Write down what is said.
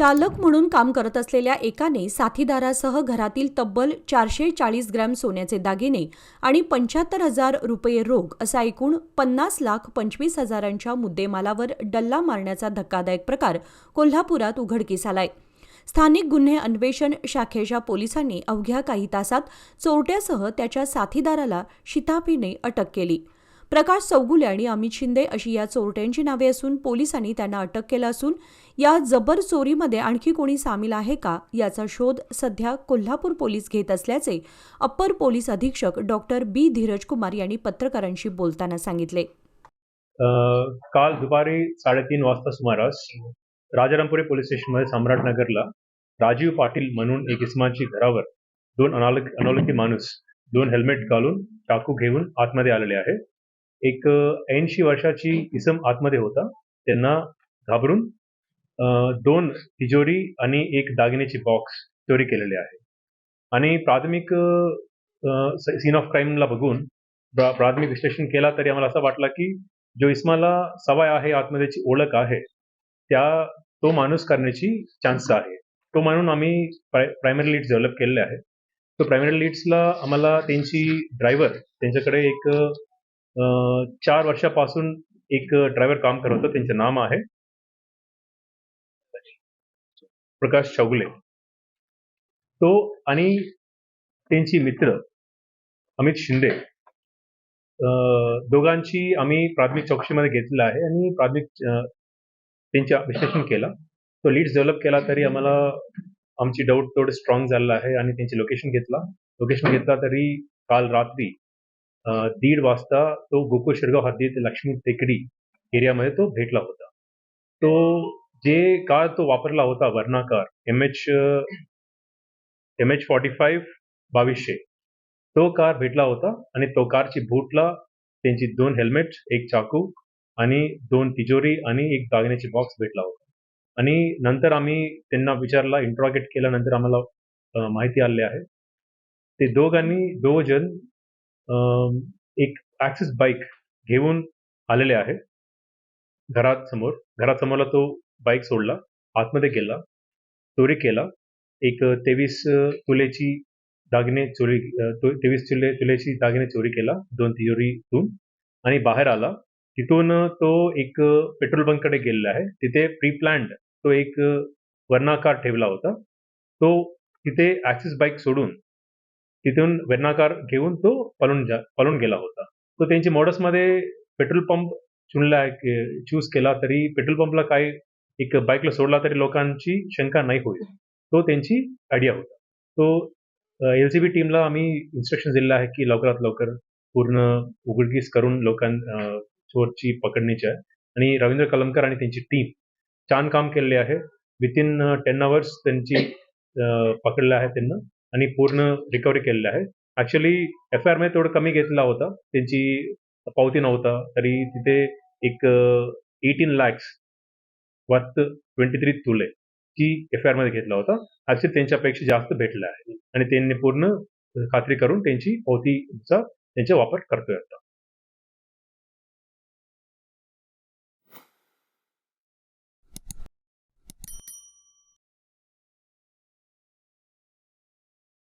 चालक म्हणून काम करत असलेल्या एकाने साथीदारासह घरातील तब्बल चारशे चाळीस ग्रॅम सोन्याचे दागिने आणि पंच्याहत्तर हजार रुपये रोख असा एकूण पन्नास लाख पंचवीस हजारांच्या मुद्देमालावर डल्ला मारण्याचा धक्कादायक प्रकार कोल्हापुरात उघडकीस आलाय. स्थानिक गुन्हे अन्वेषण शाखेच्या पोलिसांनी अवघ्या काही तासात चोरट्यासह त्याच्या साथीदाराला शितापीने अटक केली. प्रकाश चौगुले आणि अमित शिंदे अशी या चोरट्यांची नावे असून पोलिसांनी त्यांना अटक केलं असून या जबर चोरीमध्ये आणखी कोणी सामील आहे का याचा शोध सध्या कोल्हापूर पोलीस घेत असल्याचे अप्पर पोलीस अधीक्षक डॉक्टर बी धीरज कुमार यांनी पत्रकारांशी बोलताना सांगितले. काल दुपारी साडेतीन वाजता सुमारास राजारामपुरी पोलीस स्टेशनमध्ये सम्राटनगरला राजीव पाटील म्हणून एक इस्माची घरावर दोन अनालक अनोळखी माणूस दोन हेल्मेट घालून चाकू घेऊन आतमध्ये आलेले आहे. एक ऐंशी वर्षाची इसम आतमध्ये होता. त्यांना घाबरून दोन तिजोरी आणि एक दागिन्याची बॉक्स चोरी केलेले आहे. आणि प्राथमिक सीन ऑफ क्राईमला बघून प्राथमिक विश्लेषण केला तरी आम्हाला असं वाटलं की जो इस्माला सवय आहे आतमध्येची ओळख आहे त्या तो माणूस करण्याची चान्स आहे. तो म्हणून आम्ही प्रायमरी लीड्स डेव्हलप केलेले आहे तो प्रायमरी लीड्सला आम्हाला त्यांची ड्रायव्हर त्यांच्याकडे एक चार वर्षापासून एक ड्रायव्हर काम करत होतं. त्यांचं नाम आहे प्रकाश चौगले. तो आणि त्यांची मित्र अमित शिंदे दोघांची आम्ही प्राथमिक चौकशीमध्ये घेतलेलं आहे आणि प्राथमिक त्यांच्या विश्लेषण केला. तो लीड्स डेव्हलप केला तरी आम्हाला आमची डाऊट थोडं स्ट्रॉंग झालेला आहे आणि त्यांची लोकेशन घेतला. लोकेशन घेतला तरी काल रात्री दीड वाजता तो गोकुळ शिरगाव हद्दीत लक्ष्मी टेकडी एरियामध्ये तो भेटला होता. तो जे कार तो वापरला होता वर्णा car M H M H forty five बावीसशे तो कार भेटला होता आणि तो कारची बूटला त्यांची दोन हेल्मेट एक चाकू आणि दोन तिजोरी आणि एक दागिन्याची बॉक्स भेटला होता. आणि नंतर आम्ही त्यांना विचारला इंट्रॉगेट केल्यानंतर आम्हाला माहिती आली आहे. ते दोघांनी दोघ जण एक ऍक्सिस बाईक घेऊन आलेले आहे. घरात समोर. तो बाईक सोडला. आतमध्ये गेला. चोरी केला. एक तेवीस तुलेची दागिने चोरी तेवीस तुले तुलेची दागिने चोरी केला. दोन तिजोरीतून. आणि बाहेर आला. तिथून तो एक पेट्रोल पंपकडे गेलेला आहे. तिथे प्री प्लॅन्ड तो एक वर्णाकार ठेवला होता. तो तिथे ऍक्सिस बाईक सोडून तिथून वर्णा घेऊन तो पळून जा पळून गेला होता. तो त्यांची मॉडसमध्ये पेट्रोल पंप चुनला चूज केला तरी पेट्रोल पंपला काय एक बाईकला सोडला तरी लोकांची शंका नाही होईल. तो त्यांची आयडिया होता. तो एल सी बी टीमला आम्ही इन्स्ट्रक्शन दिलेलं आहे की लवकरात लवकर पूर्ण उघडकीस करून लोकां चोरची पकडण्याची आहे आणि रवींद्र कलमकर आणि त्यांची टीम छान काम केलेली आहे. विथिन टेन आवर्स त्यांची पकडलं आहे त्यांना. आणि पूर्ण रिकव्हरी केलेलं आहे. ऍक्च्युली एफ आय आरमध्ये थोडं कमी घेतला होता. त्यांची पावती नव्हता. तरी तिथे एक eighteen lakhs worth twenty three तुले की एफ आय आरमध्ये घेतला होता. ऍक्च्युली त्यांच्यापेक्षा जास्त भेटला आहे. आणि त्यांनी पूर्ण खात्री करून त्यांची पावतीचा त्यांचा वापर करतोय आता.